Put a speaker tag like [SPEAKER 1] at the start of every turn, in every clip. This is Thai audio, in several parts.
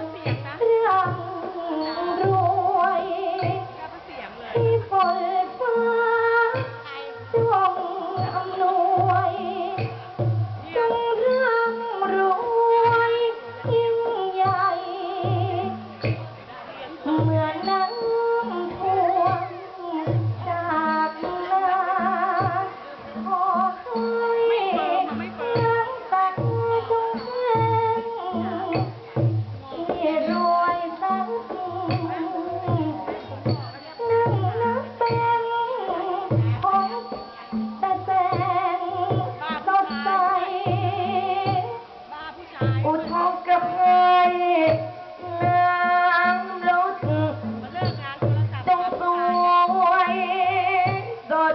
[SPEAKER 1] minha tá?
[SPEAKER 2] อ
[SPEAKER 1] ุทกภัยน้ำลด
[SPEAKER 2] จ
[SPEAKER 1] งสวยสด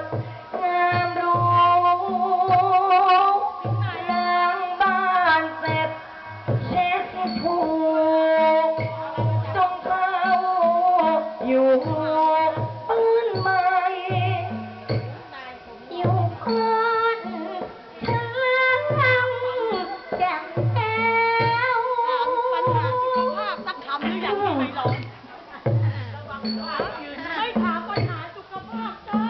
[SPEAKER 1] งามรู้ล้างบ้านเสร็จเช็ ภาพ
[SPEAKER 2] สักคำหรือยังไม่ลงไม่ถามปัญหาสุขภาพจ้า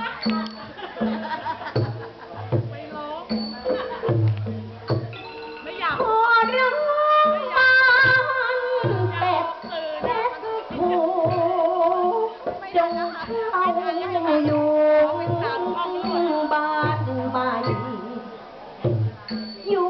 [SPEAKER 2] ไม่ลงไม่อยาก ข
[SPEAKER 1] อรับบ้านเป็ดเป็ดผูจงเข้าอยู่บ้านใบอยู่